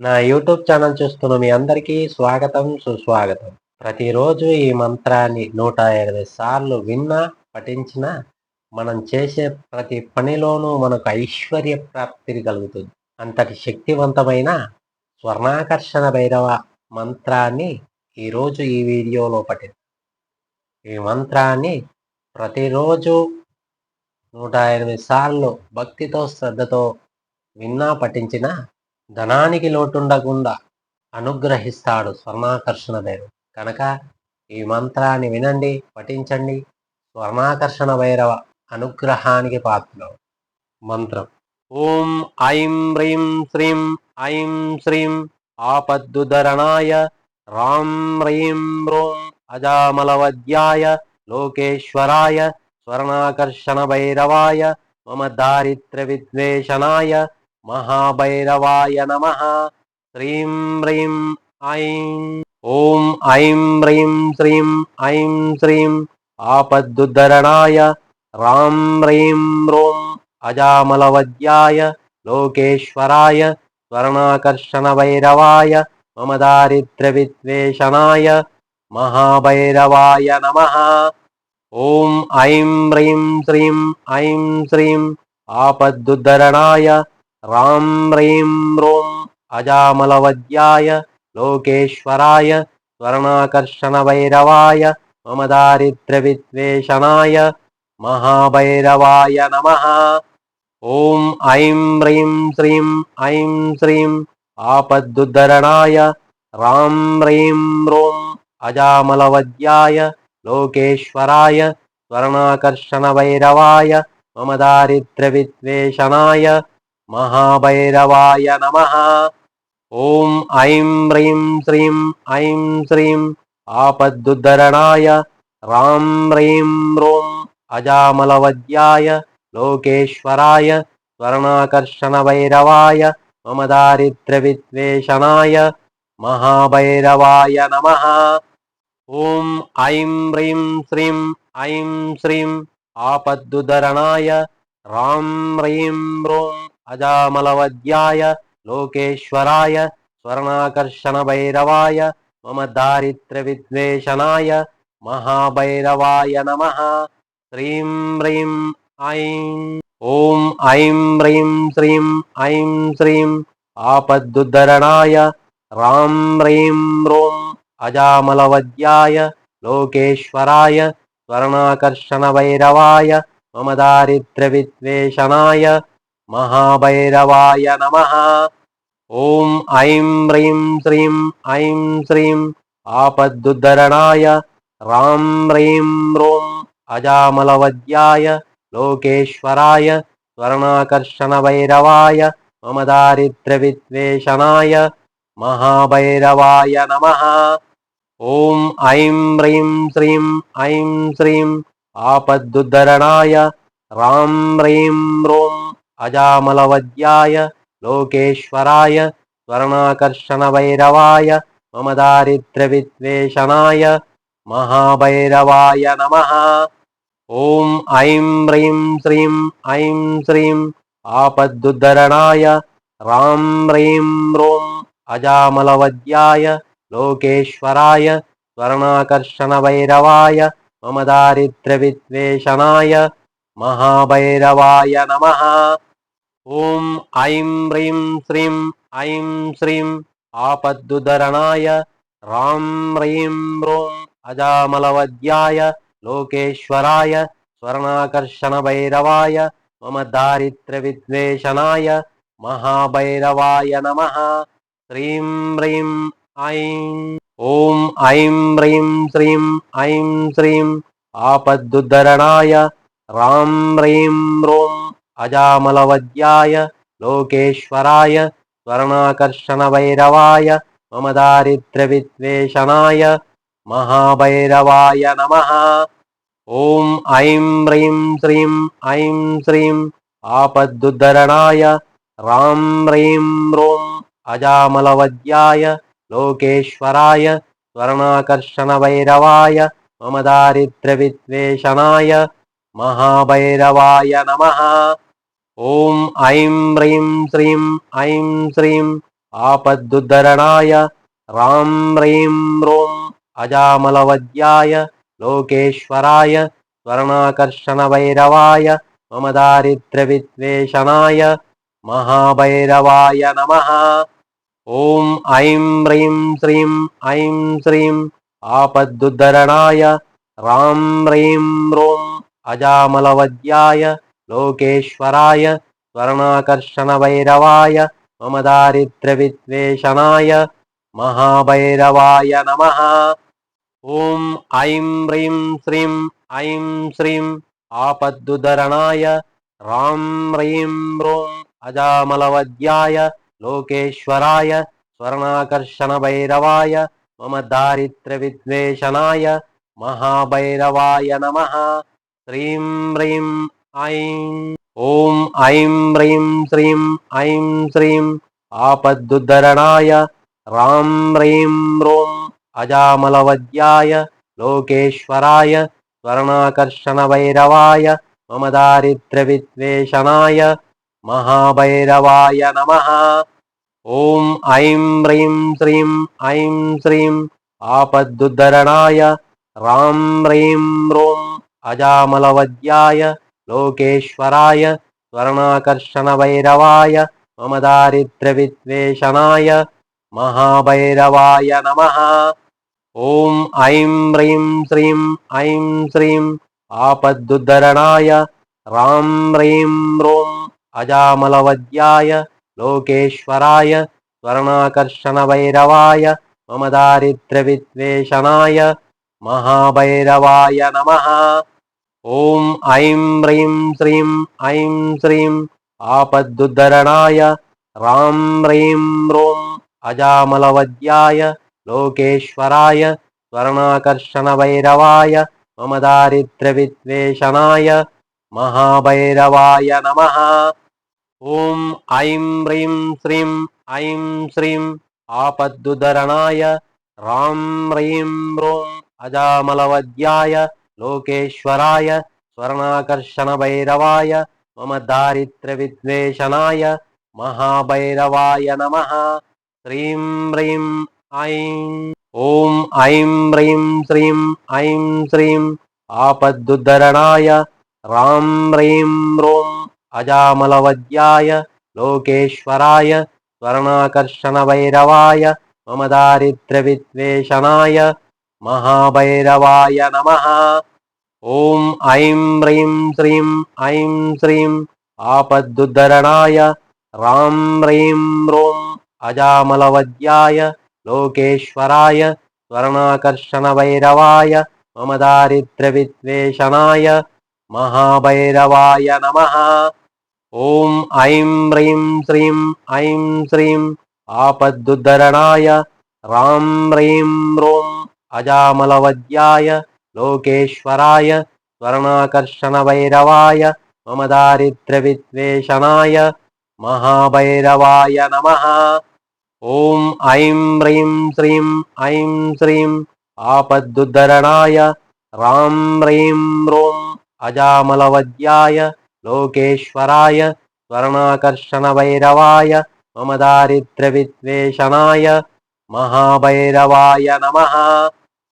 నా YouTube channel చూస్తున్న మీ అందరికీ స్వాగతం సుస్వాగతం. ప్రతిరోజు ఈ మంత్రాన్ని నూట ఇరవై సార్లు విన్నా పఠించిన మనం చేసే ప్రతి పనిలోనూ మనకు ఐశ్వర్య ప్రాప్తి కలుగుతుంది. అంతటి శక్తివంతమైన స్వర్ణాకర్షణ భైరవ మంత్రాన్ని ఈరోజు ఈ వీడియోలో పఠి ఈ మంత్రాన్ని ప్రతిరోజు నూట ఎనిమిది సార్లు భక్తితో శ్రద్ధతో విన్నా పఠించిన ధనానికి లోటుండకుండా అనుగ్రహిస్తాడు స్వర్ణాకర్షణ భైరవ కనుక ఈ మంత్రాన్ని వినండి పఠించండి. స్వర్ణాకర్షణ భైరవ అనుగ్రహానికి పాత్ర మంత్రం. ఓం ఐం హ్రీం శ్రీం ఐం శ్రీం ఆపద్దుధరణాయ రాం హ్రీం రోం అజామలవద్యాయ లోకేశ్వరాయ స్వర్ణాకర్షణ భైరవాయ మమ దారిద్ర్య విద్వేషణాయ మహాభైరవాయ నమ. హ్రీం హ్రీం ఐం ఓం ఐం హ్రీం శ్రీం ఐం శ్రీం ఆపద్దుద్ధరణాయ. రాం హ్రీం రోం అజామలవద్యాయ. లోకేశ్వరాయ స్వర్ణాకర్షణ భైరవాయ మమ దారిద్ర్యవిద్వేషణాయ. మహాభైరవాయ నమ. ఓం ఐం హ్రీం శ్రీం ఐం శ్రీం ఆపద్దుద్ధరణాయ. రాం హ్రీం రోం అజామలవద్యాయ లోకేశ్వరాయ స్వర్ణాకర్షణ భైరవాయ మమ దారిద్ర్య విద్వేషణాయ మహాభైరవాయ నమ. ఓం ఐం హ్రీం శ్రీం ఐం శ్రీం ఆపద్దుద్ధరణాయ రాం హ్రీం రోం అజామలవద్యాయ లోకేశ్వరాయ స్వర్ణాకర్షణ భైరవాయ మమ దారిద్ర్య మహాభైరవాయ నమ. ఓం ఐం హ్రీం శ్రీం ఐం శ్రీం ఆపద్దుద్ధరణాయ రాం హ్రీం రోం అజామలవద్యాయ లోకేశ్వరాయ స్వర్ణాకర్షణ భైరవాయ మమ దారిద్ర్యవిద్వేషణాయ మహాభైరవాయ నమ. ఓం ఐం హ్రీం శ్రీం ఐం శ్రీం ఆపద్దుధరణాయ రాం హ్రీం రోం అజామలవద్యాయ లోకేశ్వరాయ స్వర్ణాకర్షణ భైరవాయ మమ దారిద్ర్య విద్వేషణాయ మహాభైరవాయ నమ శ్రీం హ్రీం ఐం ఓం ఐం హ్రీం శ్రీం ఐం శ్రీం ఆపద్దుద్ధరణాయ రాం హ్రీం రోం అజామలవద్యాయ లోకేశ్వరాయ స్వర్ణాకర్షణ భైరవాయ మమ దారిద్ర విద్వేషణాయ మహాభైరవాయ నమ. ఓం ఐం హ్రీం శ్రీం ఐం శ్రీం ఆపద్దుద్ధరణాయ రాం హ్రీం రోం అజామలవద్యాయ లోకేశ్వరాయ స్వర్ణాకర్షణ భైరవాయ మమదారిద్రవిద్వేషణాయ మహాభైరవాయ నమ. ఓం ఐం హ్రీం శ్రీం ఐం శ్రీం ఆపద్దుద్ధరణాయ రాం హ్రీం రోం అజామలవద్యాయ లోకేశ్వరాయ స్వర్ణాకర్షణ భైరవాయ మమ దారిద్ర్యవిద్వేషణాయ మహాభైరవాయ నమ. ఓం ఐం హ్రీం శ్రీం ఐం శ్రీం ఆపద్దుద్ధరణాయ రాం హ్రీం రోం అజామలవద్యాయ లోకేశ్వరాయ స్వర్ణాకర్షణ భైరవాయ మమ దారిద్ర్యవిద్వేషణాయ మహాభైరవాయ నమ. ఓం ఐం హ్రీం శ్రీం ఐం శ్రీం ఆపద్దుధరణాయ రాం హ్రీం రోం అజామలవద్యాయ లోకేశ్వరాయ స్వర్ణాకర్షణ భైరవాయ మమ దారిద్ర్య విద్వేషణాయ మహాభైరవాయ నమ. శ్రీం హ్రీం ఐం ఓం ఐం హ్రీం శ్రీం ఐం శ్రీం ఆపద్దుధరణాయ రాం హ్రీం రోం అజామలవద్యాయ లోకేశ్వరాయ స్వర్ణాకర్షణ భైరవాయ మమదారిద్ర విద్వేషణాయ మహాభైరవాయ నమ ఓం ఐం హ్రీం శ్రీం ఐం శ్రీం ఆపద్దుద్ధరణాయ రాం హ్రీం రోం అజామలవద్యాయ లోకేశ్వరాయ స్వర్ణాకర్షణ భైరవాయ మమదారిద్ర విద్వేషణాయ మహాభైరవాయ నమ ఓం ఐం హ్రీం శ్రీం ఐం శ్రీం ఆపద్దుద్ధరణాయ రాం హ్రీం రోం అజామలవద్యాయ లోకేశ్వరాయ స్వర్ణాకర్షణ భైరవాయ మమ దారిద్ర్యవిద్వేషణాయ మహాభైరవాయ నమ. ఓం ఐం హ్రీం శ్రీం ఐం శ్రీం ఆపద్దుద్ధరణాయ రాం హ్రీం రోం అజామలవద్యాయ లోకేశ్వరాయ స్వర్ణాకర్షణ భైరవాయ మమ దారిద్ర విద్వేషణాయ మహాభైరవాయ నమ. ఓం ఐం హ్రీం శ్రీం ఐం శ్రీం ఆపద్దుధరణాయ రాం హ్రీం రోం అజామలవద్యాయ లోకేశ్వరాయ స్వర్ణాకర్షణ భైరవాయ మమ దారిద్ర విద్వేషణాయ మహాభైరవాయ నమ. శ్రీం హ్రీం ఐం ఓం ఐం హ్రీం శ్రీం ఐం శ్రీం ఆపద్దుద్ధరణాయ రాం హ్రీం రోం అజామలవద్యాయ లోకేశ్వరాయ స్వర్ణాకర్షణ భైరవాయ మమ దారిద్ర్య విద్వేషణాయ మహాభైరవాయ నమ. ఓం ఐం హ్రీం శ్రీం ఐం శ్రీం ఆపద్దుద్ధరణాయ రాం హ్రీం రోం అజామలవద్యాయ లోకేశ్వరాయ స్వర్ణాకర్షణ భైరవాయ మమ దారిద్ర విద్వేషణాయ మహాభైరవాయ నమ. ఓం ఐం హ్రీం శ్రీం ఐం శ్రీం ఆపద్దుద్ధరణాయ రాం హ్రీం రోం అజామలవద్యాయ లోకేశ్వరాయ స్వర్ణాకర్షణ భైరవాయ మమ దారిద్ర విద్వేషణాయ మహాభైరవాయ నమ. ఓం ఐం హ్రీం శ్రీం ఐం శ్రీం ఆపద్దుద్ధరణాయ రాం హ్రీం రోం అజామలవద్యాయ లోకేశ్వరాయ స్వర్ణాకర్షణ భైరవాయ మమ దారిద్ర్యవిద్వేషణాయ మహాభైరవాయ నమ. ఓం ఐం హ్రీం శ్రీం ఐం శ్రీం ఆపద్దుధరణాయ రాం హ్రీం రోం అజామలవద్యాయ లోకేశ్వరాయ స్వర్ణాకర్షణ భైరవాయ మమ దారిద్ర విద్వేషణాయ మహాభైరవాయ నమ శ్రీం హ్రీం ఐం ఓం ఐం హ్రీం శ్రీం ఐం శ్రీం ఆపద్దుద్ధరణాయ రాం హ్రీం రోం అజామలవద్యాయ లోకేశ్వరాయ స్వర్ణాకర్షణ భైరవాయ మమ దారిద్ర విద్వేషణాయ మహాభైరవాయ నమ. ఓం ఐం హ్రీం శ్రీం ఐం శ్రీం ఆపద్దుద్ధరణాయ రాం హ్రీం రోం అజామలవద్యాయ లోకేశ్వరాయ స్వర్ణాకర్షణ భైరవాయ మమ దారిద్ర్య విద్వేషణాయ మహాభైరవాయ నమ. ఓం ఐం హ్రీం శ్రీం ఐం శ్రీం ఆపద్దుద్ధరణాయ రాం హ్రీం రోం అజామలవద్యాయ లోకేశ్వరాయ స్వర్ణాకర్షణ భైరవాయ మమ దారిద్ర్య విద్వేషణాయ మహాభైరవాయ నమ ఓం ఐం హ్రీం శ్రీం ఐం శ్రీం ఆపద్దుద్ధరణాయ రాం హ్రీం రోం అజామలవద్యాయ లోకేశ్వరాయ స్వర్ణాకర్షణ భైరవాయ మమ దారిద్ర్య విద్వేషణాయ మహాభైరవాయ నమ